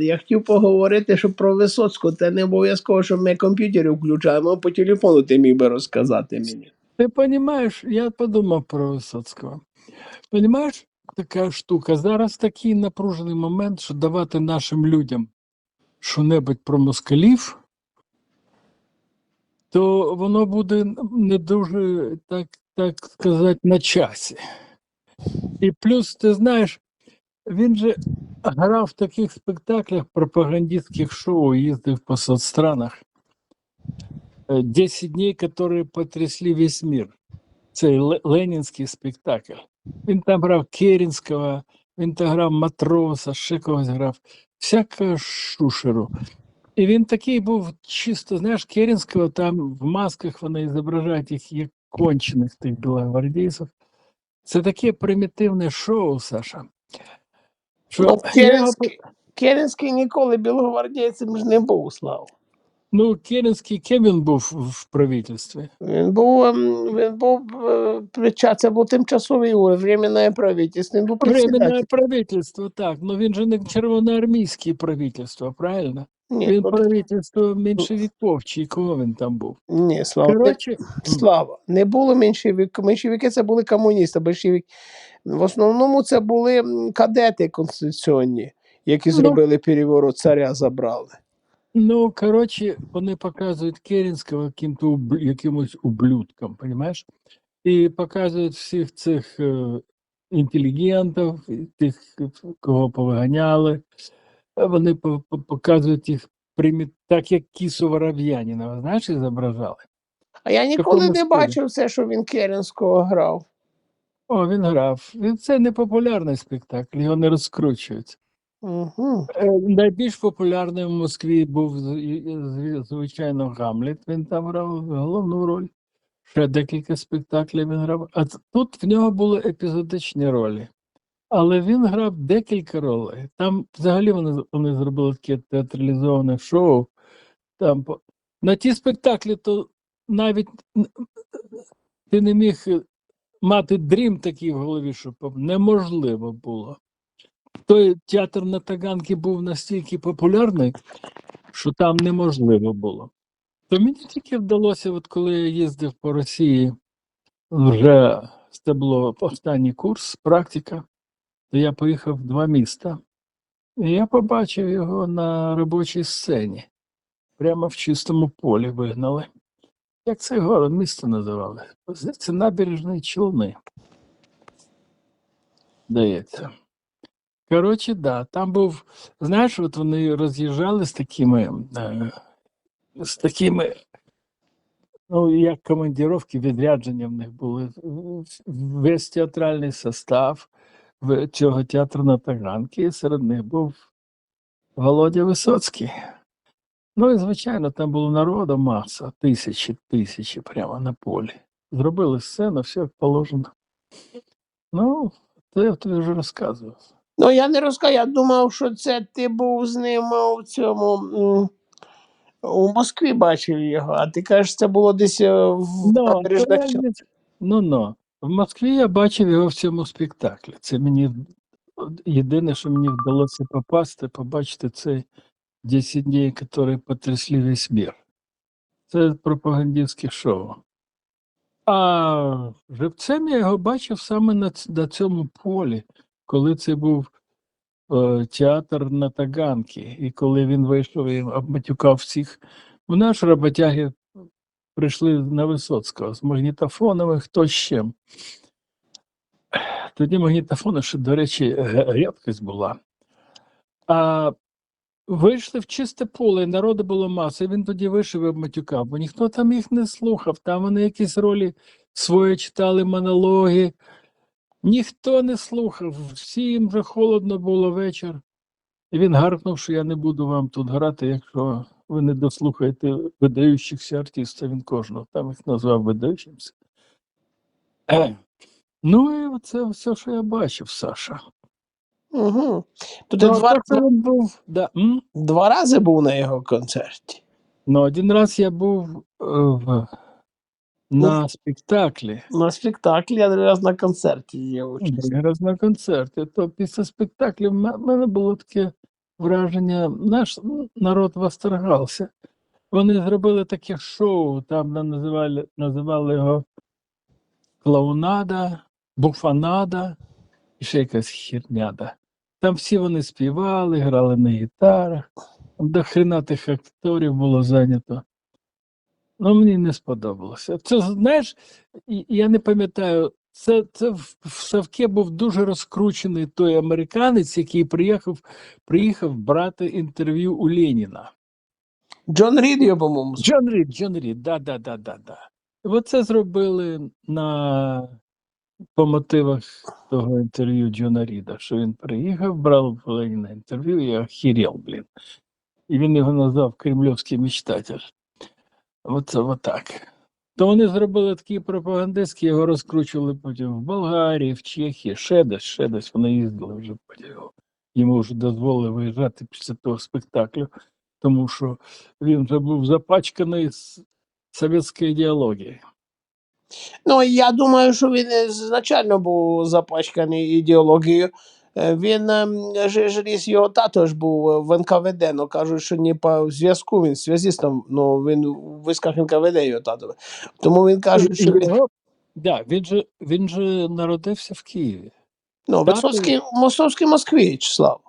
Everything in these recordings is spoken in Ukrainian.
Я хотів поговорити, що про Висоцького, це не обов'язково, що ми комп'ютери включаємо, а по телефону ти міг би розказати мені. Ты понимаешь, я подумав про Висоцького. Понимаєш, така штука. Зараз такий напружений момент, що давати нашим людям що-небудь про москалів, то воно буде не дуже, так, так сказати, на часі. І плюс, ти знаєш, він же грав в таких спектаклях пропагандистських шоу, їздив по соцстранах. Э, 10 дней, которые потрясли весь мир. Цей ленінський спектакль. Він там грав Керінського, він там грав матроса, ще когось грав, всякого шушеру. І він такий був чисто, знаєш, Керінського там в масках вони зображають їх як кончених тих білогвардійців. Це таке примітивне шоу, Саша. Ну, я Керенський, Керенський ніколи білогвардійцем ж не був, Слава. Ну, Керенський ким він був в правительстві? Він був, ем, він був е, це був тимчасовий уряд, временне правительство, він був Временне председатель. правительство, так. Ну він же не червоноармійське правительство, правильно? Ні, Він ну, правительство меншевиков, чи кого він там був. ні, Слава, не, Коротше, Слава, не було меншевиків. Меншевики це були комуністи, большевики. В основному це були кадети конституційні, які Ну. зробили переворот, царя забрали. ну коротше, вони показують Керенського яким-то ублю- якимось ублюдком, розумієш? І показують всіх цих е, інтелігентів, тих, кого повиганяли. Е, Вони по- по- показують їх так, як кісу Вороб'янінова, знаєш, і зображали. А я ніколи не бачив це, що він Керенського грав. О, він грав. Він- Це не популярний спектакль, його не розкручують. Угу. Найбільш популярним в Москві був звичайно Гамлет. Він там грав головну роль. Ще декілька спектаклів він грав. А тут в нього були епізодичні ролі. Але він грав декілька ролей. Там взагалі вони, вони зробили таке театралізоване шоу. Там, на ті спектаклі то навіть ти не міг е, мати дрім такий в голові, що неможливо було. Той театр на Таганці був настільки популярний, що там неможливо було. То мені тільки вдалося, от коли я їздив по Росії, вже це було останній курс, практика, то я поїхав в два міста. І я побачив його на робочій сцені. Прямо в чистому полі вигнали. Як цей город місто називали? Це набережні Челни. Здається. Коротше, да, там був, знаєш, от вони роз'їжджали з такими, е, з такими, ну, як командіровки, відрядження в них були. Весь театральний состав цього театру на Таганці, і серед них був Володя Висоцький. Ну і звичайно, там було народу маса, тисячі, тисячі прямо на полі. Зробили сцену, все як положено. Ну, то я тобі вже розказував. Ну, я не розказав, я думав, що це ти був з ним у цьому. У Москві бачив його, а ти кажеш, це було десь е, в Ну, то В Москві я бачив його в цьому спектаклі. Це мені єдине, що мені вдалося попасти, побачити цей 10 днів, які потрясли весь мір. Це пропагандистське шоу. А живцем я його бачив саме на, на цьому полі, коли це був е, театр на Таганці, і коли він вийшов і обматюкав всіх. У наш роботяги прийшли на Висоцького з магнітофонами, хто з чим. Тоді магнітофони, що, до речі, рідкість була. А вийшли в чисте поле, і народу було маса. І він тоді вийшов і обматюкав, бо ніхто там їх не слухав. Там вони якісь ролі свої читали, монологи. Ніхто не слухав. Всім вже холодно було вечір. І він гаркнув, що я не буду вам тут грати, якщо ви не дослухаєте видаючихся артистів. Він кожного там їх назвав видаючимся. Е. Ну і це все, що я бачив, Саша. Угу. То ти Ну, два, що був, да. м? два рази був на його концерті. Ну, один раз я був е, в, на спектаклі, На спектаклі, а раз на концерті є участь. раз на концерті. То після спектаклю в мене було таке враження, наш народ восторгався. Вони зробили таке шоу, там називали, називали його клоунада, буфанада і ще якась херняда. Там всі вони співали, грали на гітарах. До хрена тих акторів було зайнято. Ну, мені не сподобалося. Це, знаєш, я не пам'ятаю, це, це в, в Савке був дуже розкручений той американець, який приїхав, приїхав брати інтерв'ю у Леніна. Джон Рід його, по-моєму. Джон Рід, Джон Рід, да, да, да, да, да. Оце зробили на по мотивах того інтерв'ю Джона Ріда, що він приїхав, брав Леніна інтерв'ю і охерел, блін. І він його назвав Кремлівський мечтатель. Оце отак. То вони зробили такі пропагандистські, його розкручували потім в Болгарії, в Чехії, ще десь, ще десь. Вони їздили вже потім. Йому вже дозволили виїжджати після того спектаклю, тому що він вже був запачканий з совєтської ідеології. Ну, я думаю, що він ізначально був запачканий ідеологією. Е, Він ем, же ж ріс, його тато ж був е, в НКВД, ну кажуть, що не по зв'язку він зв'язістом, ну він у військах НКВД його тато. Тому він каже, що він, да, він, же, він же народився в Києві. ну, Висоцький, Московський москвич, Слава.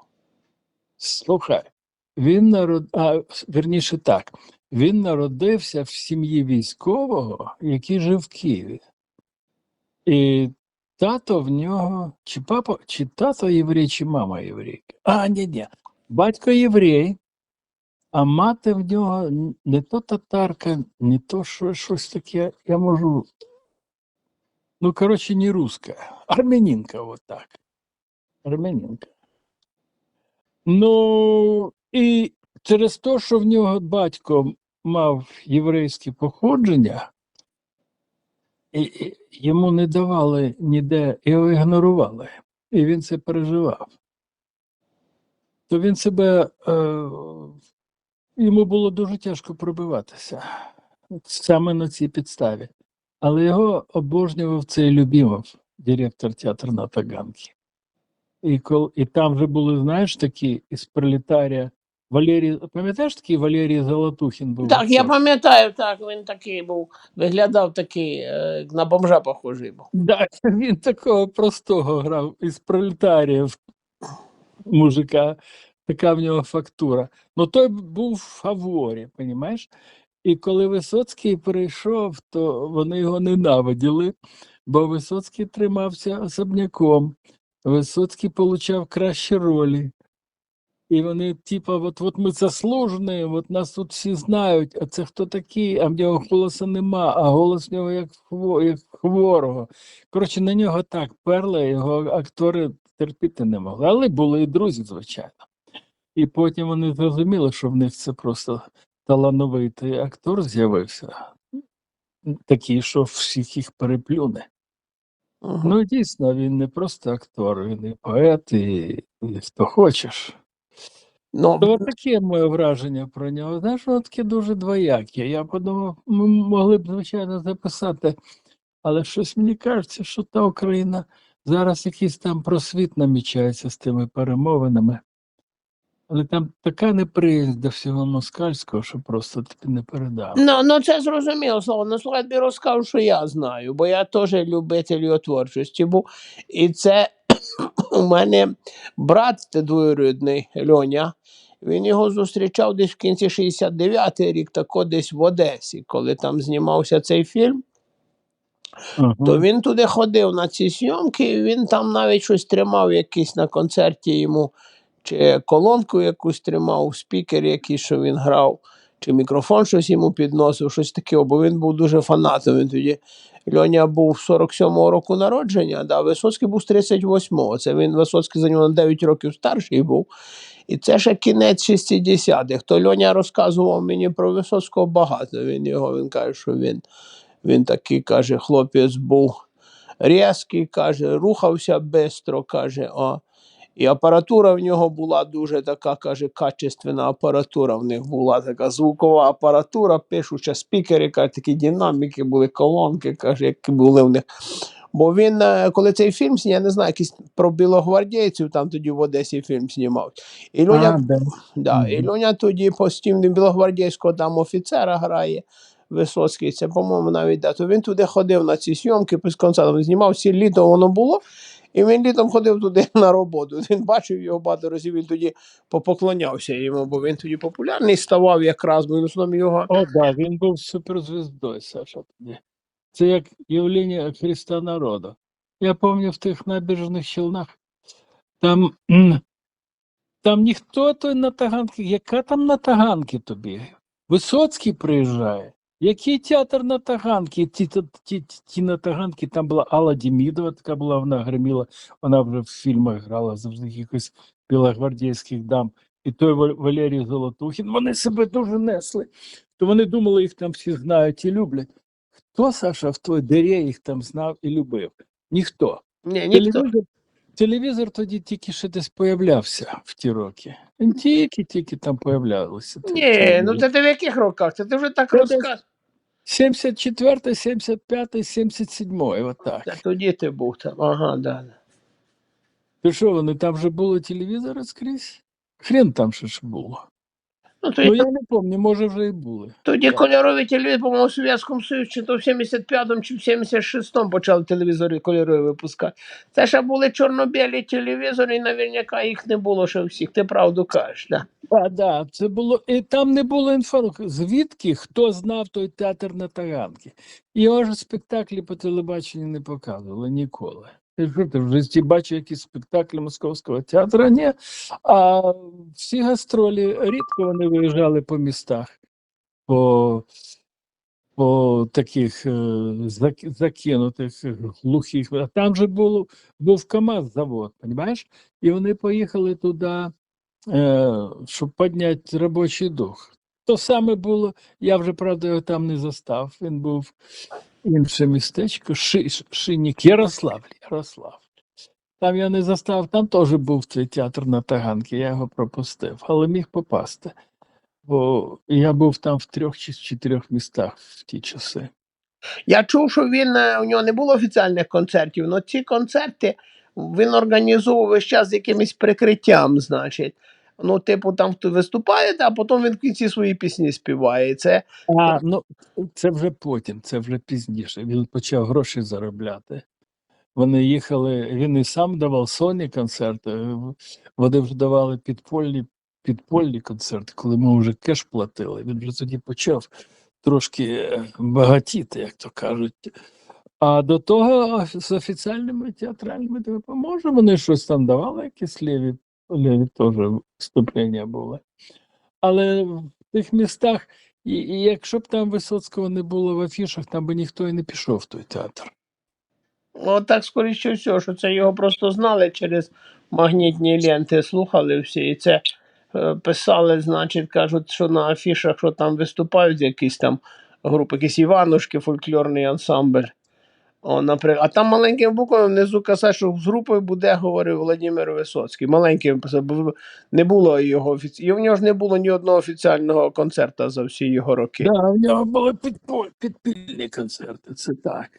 Слухай, він народ... а, верніше так, він народився в сім'ї військового, який жив в Києві. І тато в нього, чи папа, чи тато єврей, чи мама єврейка. А, ні, ні. Батько єврей, а мати в нього не то татарка, не то що, щось таке, я можу. Ну, коротше, не руська, армянинка, от так. Армянинка. Ну, і через те, що в нього батько мав єврейське походження, йому не давали ніде, його ігнорували, і він це переживав. То він себе е, йому було дуже тяжко пробиватися саме на цій підставі. Але його обожнював цей Любімов, директор театру на Таганці. І, кол, і там вже були, знаєш, такі із пролетарія Валерій, пам'ятаєш такий Валерій Золотухін був? Так, я пам'ятаю, так, він такий був, виглядав такий, е, на бомжа похожий був. Да, він такого простого грав із пролетаріїв мужика, така в нього фактура. Ну той був в фаворі, понімаєш? І коли Висоцький прийшов, то вони його ненавиділи, бо Висоцький тримався особняком. Висоцький получав кращі ролі. І вони, типа, от, от ми заслужені, от нас тут всі знають, а це хто такий, а в нього голосу нема, а голос в нього як, хво, як хворого. Коротше, на нього так перли, його актори терпіти не могли. Але були і друзі, звичайно. І потім вони зрозуміли, що в них це просто талановитий актор з'явився, такий, що всіх їх переплюне. Ну, дійсно, він не просто актор, він і поет, і, і хто хочеш. Ну, То таке моє враження про нього. Знаєш, воно таке дуже двояке. Я подумав, ми могли б, звичайно, записати, але щось мені кажеться, що та Україна зараз якийсь там просвіт намічається з тими перемовинами. Але там така неприязнь до всього москальського, що просто тобі не передав. Ну, ну це зрозуміло слово. Ну, слухай, тобі розкажу, що я знаю, бо я теж любитель його творчості був. І це у мене брат двоюрідний Льоня. Він його зустрічав десь в кінці 69-й рік, тако десь в Одесі, коли там знімався цей фільм. Ага. То він туди ходив на ці зйомки, і він там навіть щось тримав якийсь на концерті йому, чи колонку якусь тримав, спікер якийсь, що він грав, чи мікрофон щось йому підносив, щось таке, бо він був дуже фанатом. Він тоді Льоня був 47-го року народження, да, Висоцький був з 38-го. Це він Висоцький за нього на 9 років старший був. І це ще кінець 60-х. То Льоня розказував мені про Висоцького багато. Він його він каже, що він, він такий каже, хлопець був різкий, каже, рухався швидко, каже. О. І апаратура в нього була дуже така, каже, качественна апаратура. В них була така звукова апаратура, пишуча спікери, каже, такі динаміки були, колонки, каже, які були в них. Бо він, е, коли цей фільм зняв, я не знаю, якийсь про білогвардійців, там тоді в Одесі фільм знімав. І Льоня, А, да. да, і Мгм. Льоня тоді постійно білогвардійського там офіцера грає. Висоцький, це, по-моєму, навіть да. То він туди ходив на ці зйомки, з концертом знімав всі літо воно було. І він літом ходив туди на роботу. Він бачив його багато разів, він тоді попоклонявся йому, бо він тоді популярний ставав якраз, бо він в його. О, да, він був суперзвездою, Саша. Це як явлення Христа народу. Я пам'ятаю в тих набережних Челнах, там, там ніхто той на Таганки, яка там на Таганки тобі? Висоцький приїжджає. Який театр на Таганки? Ті, ті, ті, ті на Таганки, там була Алла Дімідова, така була, вона гриміла, вона вже в фільмах грала завжди якихось білогвардійських дам. І той Валерій Золотухін, вони себе дуже несли. То вони думали, їх там всі знають і люблять. Хто, Саша, в той дирі їх там знав і любив? Ніхто. Ні, ніхто. Телевізор, телевізор тоді тільки ще десь появлявся в ті роки. Тільки-тільки там появлялися. Ні, ну це ти в яких роках? Це ти вже так розказуєш. 74, 75, 77, отак. Та тоді ти був там. Ага, да. Ти що, вони там вже були телевізори скрізь? Хрен там ще ж було. Ну, тоді, Ну я не пам'ятаю, може вже і були. тоді кольорові телевізори, по-моєму, в Совєтському Союзі, чи то в 75-му, чи в 76-му почали телевізори кольорові випускати. Це ще були чорно-білі телевізори, і наверняка їх не було ще всіх. Ти правду кажеш, да. А, да, це було. І там не було інформації. Звідки хто знав той театр на Таганки? Його ж спектаклі по телебаченню не показували ніколи. Що в житті бачив якісь спектаклі Московського театру? Ні. А всі гастролі рідко вони виїжджали по містах, по, по таких е, закинутих глухих. А там же був КАМАЗ завод, розумієш? І вони поїхали туди е, щоб підняти робочий дух. То саме було, я вже, правда, його там не застав. Він був інше містечко, Ши, Шинік, Ярослав, Ярослав. Там я не застав, там теж був цей театр на Таганки, я його пропустив, але міг попасти. Бо я був там в трьох чи чотирьох містах в ті часи. Я чув, що він е, у нього не було офіціальних концертів, але ці концерти він організовував весь час з якимось прикриттям, значить. Ну, типу, там хто виступає, а потім він в кінці свої пісні співає. Це А, ну, це вже потім, це вже пізніше. Він почав гроші заробляти. Вони їхали, він і сам давав сольні концерти. Вони вже давали підпольні, підпольні концерти, коли ми вже кеш платили. Він вже тоді почав трошки е, багатіти, як то кажуть. А до того з офіціальними театральними допоможе, вони щось там давали, якісь ліві, ліві теж вступлення були. Але в тих містах, і, і якщо б там Висоцького не було в афішах, там би ніхто і не пішов в той театр. ну, так скоріше всього, що це його просто знали через магнітні ленти, слухали всі. І це е, писали, значить, кажуть, що на афішах, що там виступають якісь там групи, якісь Іванушки, фольклорний ансамбль. О, наприклад, а там маленьким буквами внизу казав, що з групою буде, говорив Володимир Висоцький. Маленьким не було його офіці... І в нього ж не було ні одного офіціального концерта за всі його роки. Да, в нього були підпо- підпільні концерти, це так.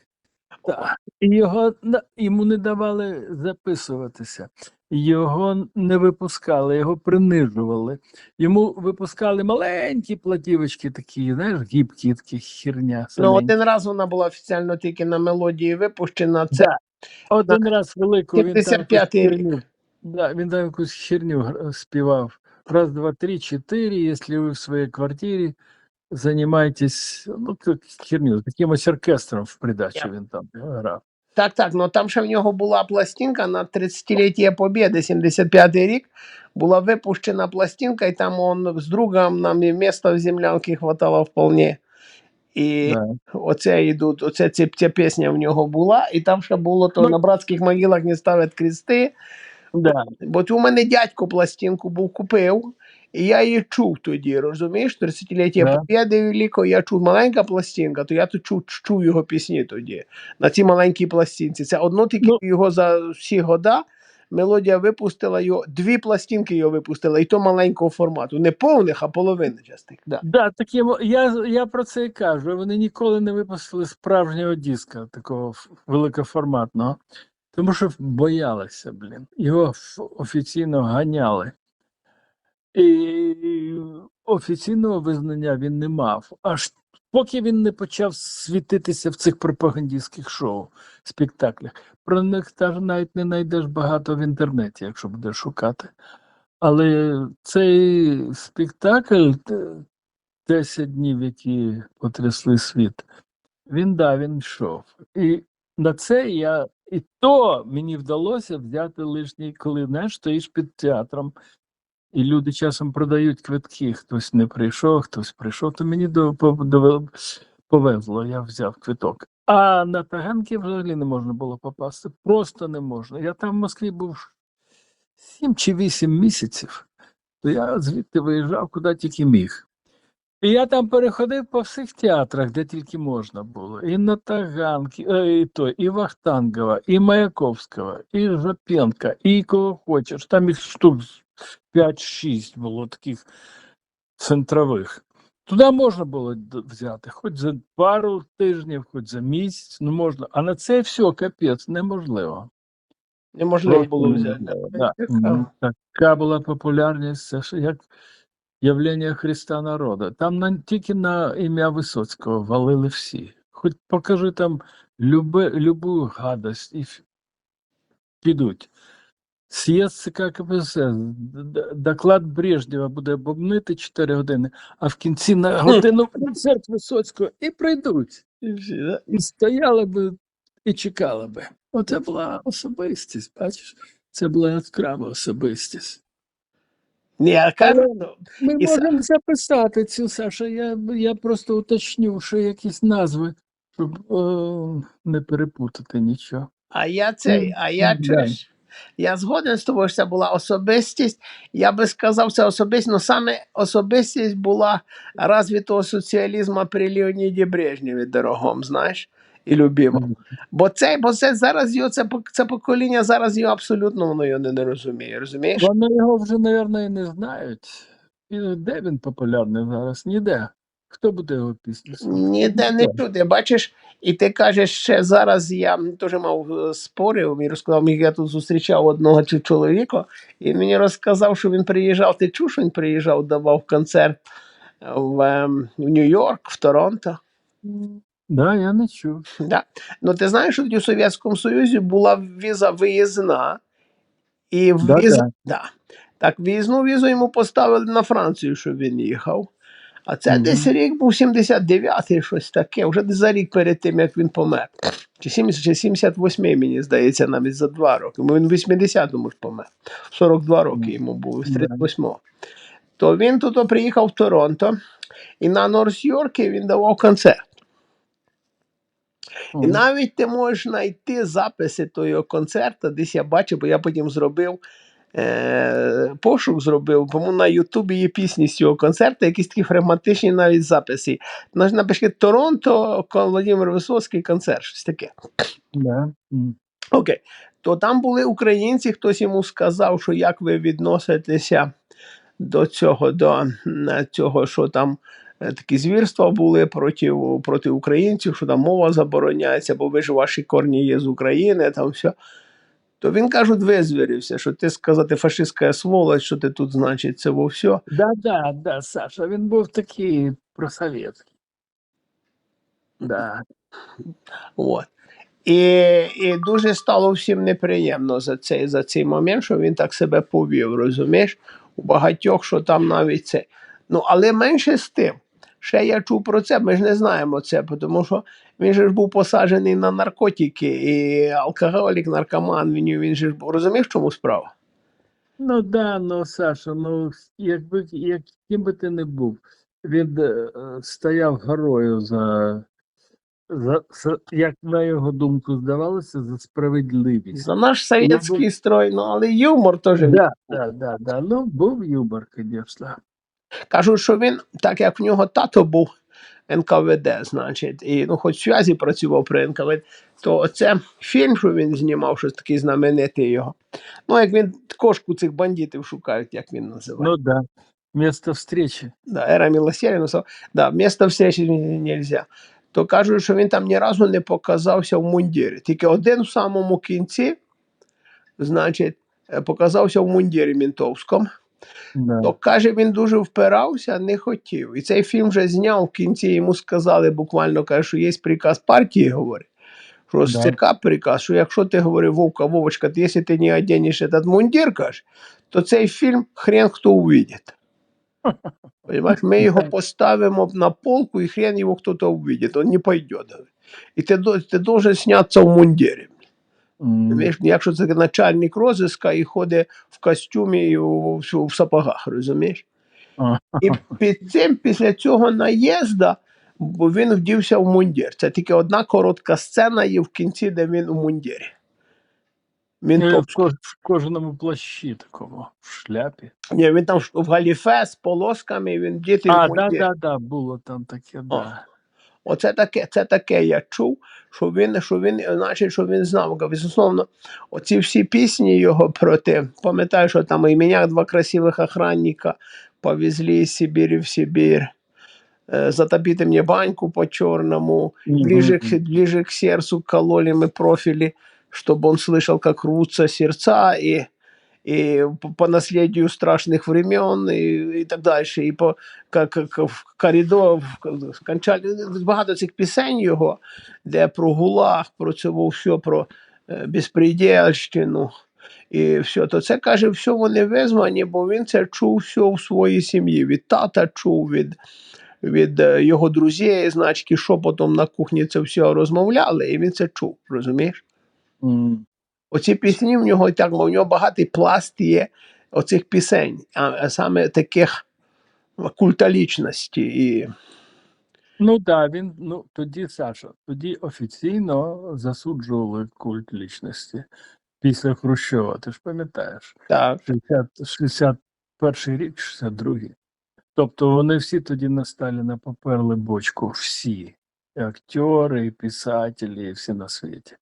так. Його йому не давали записуватися, його не випускали, його принижували. Йому випускали маленькі платівочки такі, знаєш, гібкі, такі херня. Ну, саменькі. один раз вона була офіційно тільки на мелодії випущена. Це Да. Один раз велику він там якусь 75-й рік. херню. Да, він там якусь херню гр- співав. Раз, два, три, четыре, если вы в своей квартире занимаетесь, ну, херню, якимось оркестром в придачу Я- він там грав. Так, так, ну там ще в нього була пластинка на 30-ліття Побєди, 75-й рік. Була випущена пластинка, і там он з другом нам і місця в землянці хватало вполне. І Да. оце йдуть, оце ця, ця пісня в нього була, і там ще було то Ну- на братських могилах не ставлять крести. Да. Бо у мене дядько пластинку був купив, і я її чув тоді, розумієш? 30-ліття Да. Побєди великого, я чув маленька пластинка, то я тут чув, чув його пісні тоді на цій маленькій пластинці. Це одно тільки Ну- його за всі года мелодія випустила його, дві пластинки його випустила, і то маленького формату. Не повних, а половини частих. Да. Да, такі, мо- я, я про це і кажу. Вони ніколи не випустили справжнього диска, такого великоформатного, тому що боялися, блін. Його офіційно ганяли. І офіційного визнання він не мав. Аж поки він не почав світитися в цих пропагандистських шоу, спектаклях. Про них теж навіть не знайдеш багато в інтернеті, якщо будеш шукати. Але цей спектакль те- 10 днів, які потрясли світ, він да, він йшов. І на це я. І то мені вдалося взяти лишній, коли знаєш, стоїш під театром, і люди часом продають квитки. Хтось не прийшов, хтось прийшов, то мені повезло, я взяв квиток. А на Таганки взагалі не можна було попасти. Просто не можна. Я там в Москві був 7 чи 8 місяців, то я звідти виїжджав куди тільки міг. І я там переходив по всіх театрах, де тільки можна було. І на Таганки, е, і, то, і Вахтангова, і Маяковського, і Жапенка, і кого хочеш. Там їх штук 5-6 було таких центрових. Туди можна було взяти, хоч за пару тижнів, хоч за місяць, ну можна. А на це все капець, неможливо. Неможливо було взяти. Да. Така була популярність, це ж як явлення Христа народу. Там на, тільки на ім'я Висоцького валили всі. Хоч покажи там любе, любу гадость і підуть. Съезд ЦК КПСС, д- д- доклад Брежнєва буде бобнити 4 години, а в кінці на годину концерт Висоцького і прийдуть. І всі, да? І стояли би і чекали би. Оце була особистість, бачиш? Це була яскрава особистість. Ні, я ну, Ми І можемо записати цю, Саша. Я, я просто уточню, що якісь назви, щоб е, не перепутати нічого. а я цей, а я Да. Я згоден з тобою, що це була особистість. Я би сказав, це особистість, але саме особистість була розвитого соціалізму при Леоніді Брежнєві дорогом, знаєш, і любимому. Бо це, бо це зараз його, це, це покоління зараз його абсолютно воно його не, не розуміє, розумієш? Вони його вже, мабуть, і не знають. І де він популярний зараз? Ніде. Хто буде його пісню? слухати? Ніде не чути. Бачиш, і ти кажеш, ще зараз я теж мав е, спорив і розказав, мені я тут зустрічав одного чу- чоловіка, і мені розказав, що він приїжджав. Ти чув, що він приїжджав, давав концерт в, ем, в Нью-Йорк, в Торонто. Да, я не чув. Да. Ну ти знаєш, що тоді в Совєтському Союзі була віза виїзна, і Да, да. да. Так, в'їзну візу йому поставили на Францію, щоб він їхав. А це Мгм. десь рік був 79-й, щось таке, вже за рік перед тим, як він помер. Чи 70, чи 78 мені здається, навіть за два роки. Бо він в 80-му ж помер. 42 роки йому було, з Да. 38-го. То він тут приїхав в Торонто, і на Норс-Йоркі він давав концерт. І навіть ти можеш знайти записи того концерту, десь я бачив, бо я потім зробив е, пошук зробив, тому на Ютубі є пісні з цього концерту, якісь такі фрагматичні навіть записи. Наш напиши Торонто, Володимир Висоцький концерт, щось таке. Да. М. Окей. То там були українці, хтось йому сказав, що як ви відноситеся до цього, до цього, що там е, такі звірства були проти, проти українців, що там мова забороняється, бо ви ж ваші корні є з України, там все. То він кажуть, визвірився, що ти сказати фашистська сволоч, що ти тут, значить, це во все. Да, да, да, Саша, він був такий просовєтський. Да. От. І, і дуже стало всім неприємно за цей, за цей момент, що він так себе повів, розумієш? У багатьох, що там навіть це. Ну, але менше з тим. Ще я чув про це, ми ж не знаємо це, тому що він же ж був посаджений на наркотики, і алкоголік, наркоман, він, він же ж був. Розумієш, чому справа? Ну да, ну Саша, ну якби яким би ти не був, він е, стояв горою за, за, за, як на його думку здавалося, за справедливість. За наш совєтський строй, ну але юмор теж. Да, да, да, да. Ну, був юмор, звісно. Кажуть, що він, так як в нього тато був НКВД, значить, і ну, хоч в зв'язі працював при НКВД, то це фільм, що він знімав, щось такий знаменитий його. Ну, як він кошку цих бандитів шукають, як він називає. Ну да. Место встречи. да, ера милосердя, ну, да, місто встречі нельзя. То кажуть, що він там ні разу не показався в мундірі. Тільки один в самому кінці, значить, е, показався в мундірі мінтовському. Да. То каже, він дуже впирався, не хотів. І цей фільм вже зняв в кінці. Йому сказали буквально, каже, що є приказ партії, говорить. Що Да. ЦК приказ, що якщо ти говорив Вовка, Вовочка, ти, якщо ти не оденеш этот мундір, каже, то цей фільм хрен хто увидить. Понимаешь, ми його поставимо на полку, і хрен його хто-то увидит, он не пойде. І ти, ти должен сняться в мундірі. М, якщо це начальник розіска і ходить в костюмі і у, в, сапогах, розумієш? І під цим, після цього наїзда, бо він вдівся в мундір. Це тільки одна коротка сцена є в кінці, де він у мундірі. Він, топ... в, кож- в кожаному плащі такому, в шляпі. Ні, він там в галіфе з полосками, він вдітий А, да, мундір. да, да, було там таке, да. Оце таке, це таке я чув, що він, що він, значить, що він знав. Безусловно, оці всі пісні його проти, пам'ятаю, що там і мене два красивих охранника повезли із Сибірі в Сибір. Е, Затопите мне баньку по черному, ближе, к, Мгм. ближе к сердцу кололи мы профили, чтобы он слышал, как рвутся сердца, и, и по, наследию страшных времен, и, і так далі. І по как, в коридор в- кончали багато цих пісень його, де про гулаг, про во все, про е, безпредельщину. І все, то це каже, все вони визвані, бо він це чув все в своїй сім'ї. Від тата чув, від, від е, його друзів, значки шепотом на кухні це все розмовляли, і він це чув, розумієш? М, Оці пісні в нього так, у нього багатий пласт є оцих пісень, а, саме таких культалічності. І, Ну так, да, він, ну тоді, Саша, тоді офіційно засуджували культ лічності після Хрущова, ти ж пам'ятаєш? так, 60, 61 рік, 62-й. Тобто вони всі тоді на Сталіна поперли бочку, всі. І актори, і писателі, і всі на світі.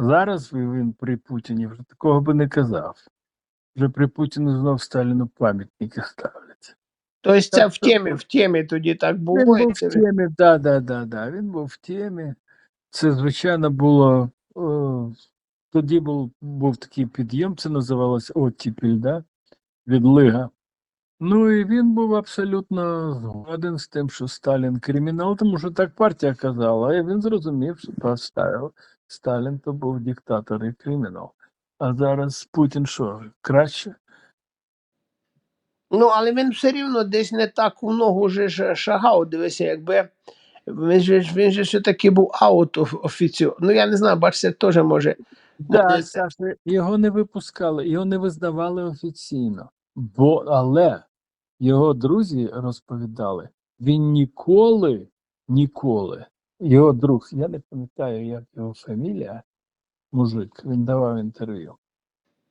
Зараз він при Путіні вже такого би не казав. Вже при Путіні знов Сталіну пам'ятники ставлять. Тобто це в темі, в темі тоді так Він був в темі, да, да, да, да. Він був в темі. Це, звичайно, було. О, тоді був, був такий підйом, це називалось оттіпіль, да? від Лига. Ну і він був абсолютно згоден з тим, що Сталін кримінал, тому що так партія казала, і він зрозумів, що поставив. Сталін то був диктатор і кримінал. А зараз Путін що, краще? Ну, але він все рівно десь не так в ногу же ж шагав. Дивися, якби він же, він же все-таки був аут офіціо. Ну, я не знаю, бачите, теж може. Да, Саша, його не випускали, його не визнавали офіційно. Бо, але його друзі розповідали, він ніколи, ніколи, його друг, я не пам'ятаю, як його фамілія, мужик, він давав інтерв'ю.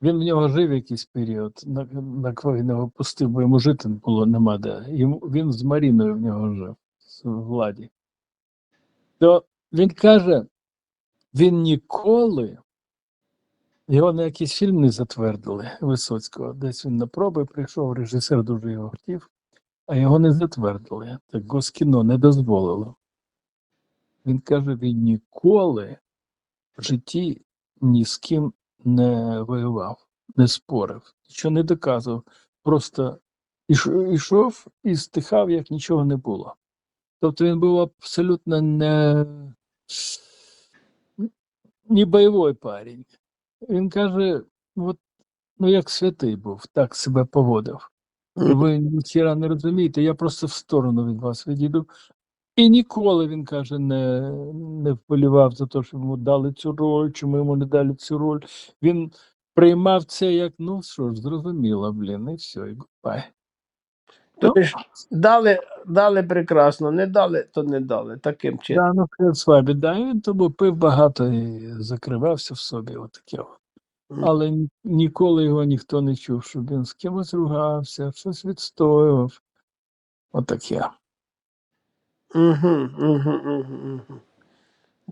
Він в нього жив якийсь період, на, на коли не випустив, бо йому жити було нема де. Йому, він з Маріною в нього жив, в владі. То він каже, він ніколи його на якийсь фільм не затвердили Висоцького. Десь він на проби прийшов, режисер дуже його хотів, а його не затвердили. Так Госкіно не дозволило. Він каже: він ніколи в житті ні з ким не воював, не спорив, нічого не доказував. Просто ішов і стихав, як нічого не було. Тобто він був абсолютно не, не бойовий парень. Він каже: от, ну як святий був, так себе поводив. Ви ніхіра не розумієте, я просто в сторону від вас відійду. І ніколи він каже, не, не вболівав за те, що йому дали цю роль, чому йому не дали цю роль. Він приймав це як, ну що ж, зрозуміло, блін, і все, і гудбай. Тобто ж дали, дали прекрасно, не дали, то не дали. Таким чином. Да, ну хрен да, він тому пив багато і закривався в собі, отаке. от. Але ніколи його ніхто не чув, щоб він з кимось ругався, щось відстоював. Отаке. Угу, угу, угу.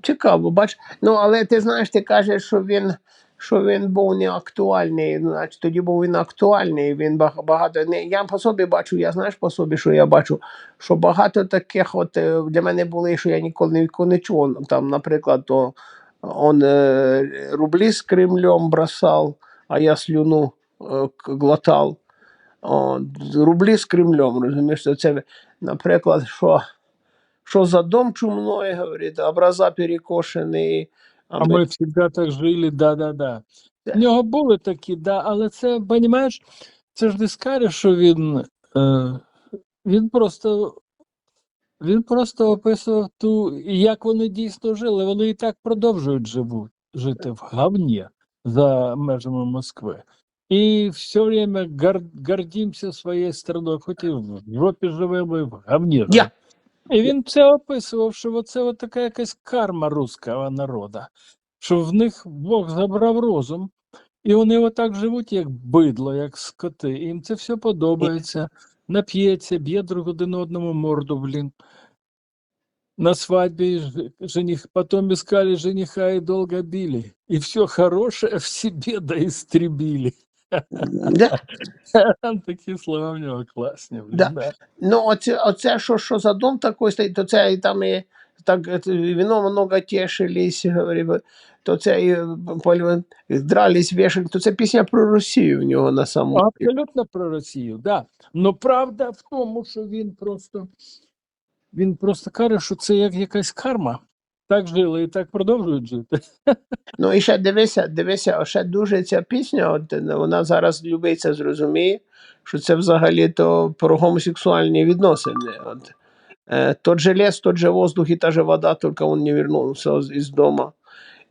Цікаво, бач. Ну, але ти знаєш, ти кажеш, що він, що він був не актуальний. Ну, Значить, тоді був він актуальний. Він баг- багато. Не, я по собі бачу, я знаєш по собі, що я бачу, що багато таких от е, для мене були, що я ніколи не, чув. Там, наприклад, то он е, рублі з Кремлем бросав, а я слюну е, глотав. О, рублі з Кремлем, розумієш, це наприклад, що что за дом чумной, говорит, образа перекошені. А ми завжди так жили, да-да-да. В нього були такі, да, але це, розумієш, це ж не скажеш, що він. Е, він просто. Він просто описував ту, як вони дійсно жили. Вони і так продовжують живуть, жити в говні за межами Москви. І все время гор, гордимося своєю страною, хоч і в Європі живемо, і в говні живемо. І він це описував, що оце от така якась карма руського народу, що в них Бог забрав розум, і вони отак живуть, як бидло, як скоти. І їм це все подобається. Нап'ється, б'є друг один одному морду, блін. На свадьбе жених, потом искали жениха и долго били. И все хорошее в себе доистребили. Да. Такі слова в нього класні. блін, Да. да. Ну, оце, оце що, що за дом такий стоїть, то це і там і так е, вино много тешились, говорив, то це і полю- дрались, вешали, то це пісня про Росію в нього на самому. деле. Абсолютно про Росію, да. Но правда в тому, що він просто він просто каже, що це як якась карма. Так жили і так продовжують жити. Ну і ще дивися, дивися, ще дуже ця пісня, от, е, вона зараз любиться зрозуміє, що це взагалі то про гомосексуальні відносини. От. Е, тот же лес, тот же воздух и та же вода, только он не вернулся из из дома.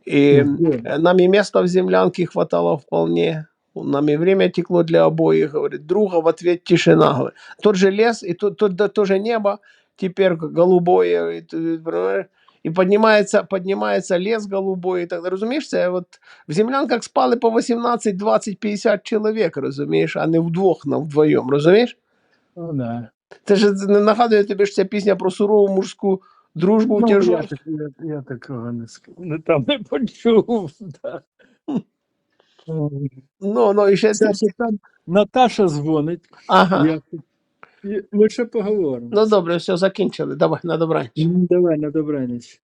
И э, нам и места в землянке хватало вполне. Нам и время текло для обоих, говорит. Друга в ответ тишина. Говорит. Тот же лес и то, то, да, то же небо теперь голубое. И, понимаешь? І поднимается, поднимается лес голубой. І так, розумієш, це от в землянках спали по 18, 20, 50 чоловік, розумієш, а не вдвох, нам вдвоєм, розумієш? Ну, да. Це ж не нагадує тобі ж ця пісня про сурову мужську дружбу Ну, я, тяжу. так- я, я такого не, не, там не почув. Да. Ну, ну, і ще це. Там Наташа дзвонить. Ага. Я... ще поговоримо. Ну добре, все, закінчили. Давай, на добраніч. Ну, Давай на добраніч.